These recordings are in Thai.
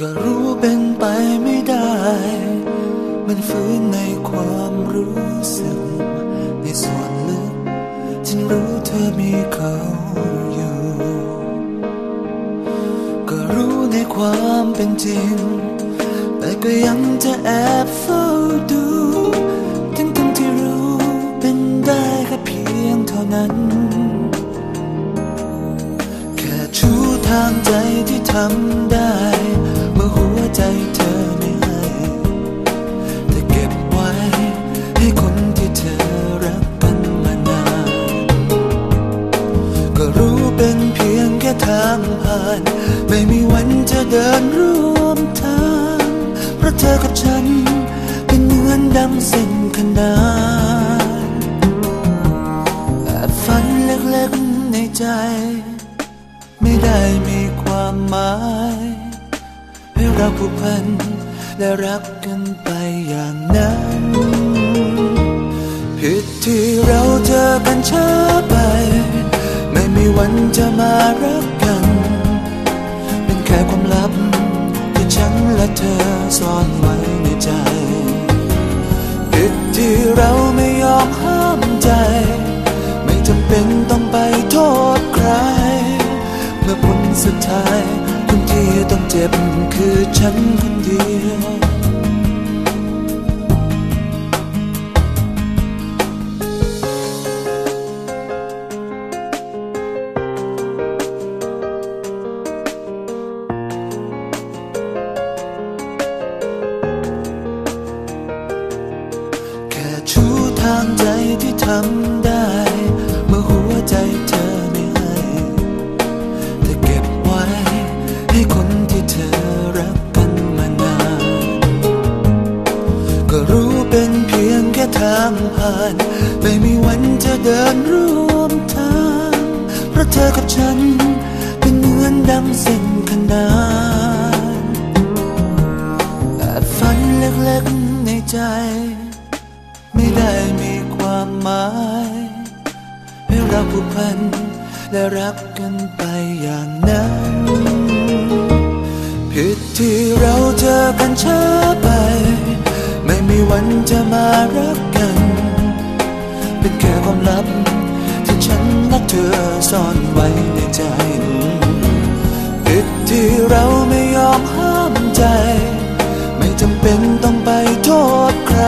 ก็รู้เป็นไปไม่ได้ มันฟื้นในความรู้สึก ในส่วนลึกฉันรู้เธอมีเขาอยู่ ก็รู้ในความเป็นจริง แต่ก็ยังจะแอบเฝ้าดูทั้งทั้งที่รู้เป็นได้แค่เพียงเท่านั้น แค่ชูทางใจที่ทำได้ ใจเธอไม่ให้แต่เก็บไว้ให้คนที่เธอรักกันมานาน ก็รู้เป็นเพียงแค่ทางผ่าน ไม่มีวันจะเดินร่วมทาง เพราะเธอกับฉันเป็นเหมือนดังเส้นขนานแอบฝันเล็กๆในใจ ไม่ได้มีความหมาย เราผูกพันและรักกันไปอย่างนั้นผิดที่เราเจอกันช้าไป ไม่มีวันจะมารักกัน เป็นแค่ความลับที่ฉันและเธอซ่อนไว้ในใจผิดที่เราไม่ยอมห้ามใจ เจ็บคือฉันคนเดียว แค่ชูทางใจที่ทำางผ่าน ไม่มีวันจะเดินร่วมทาง เพราะเธอกับฉัน เป็นเหมือนดังเส้นขนานแอบฝันเล็กๆในใจ ไม่ได้มีความหมายให้เราผูกพันและรักกันไปอย่างนั้นผิดที่เราเจอกันช้า วันจะมารักกัน เป็นแค่ความลับ ที่ฉันและเธอซ่อนไว้ในใจผิดที่เราไม่ยอมห้ามใจ ไม่จำเป็นต้องไปโทษใคร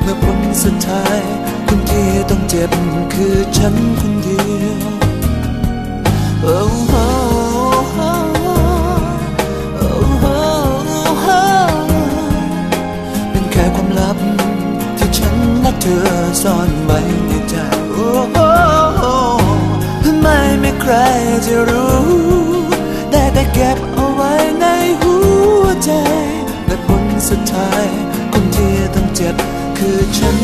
เมื่อผลสุดท้ายคนที่ต้องเจ็บคือฉันคนเดียวโอ้ และเธอซ่อนไว้ในใจโอ้โหไม่มีใครจะรู้ ได้แต่เก็บเอาไว้ในหัวใจ และผลสุดท้ายคนที่ต้องเจ็บคือฉัน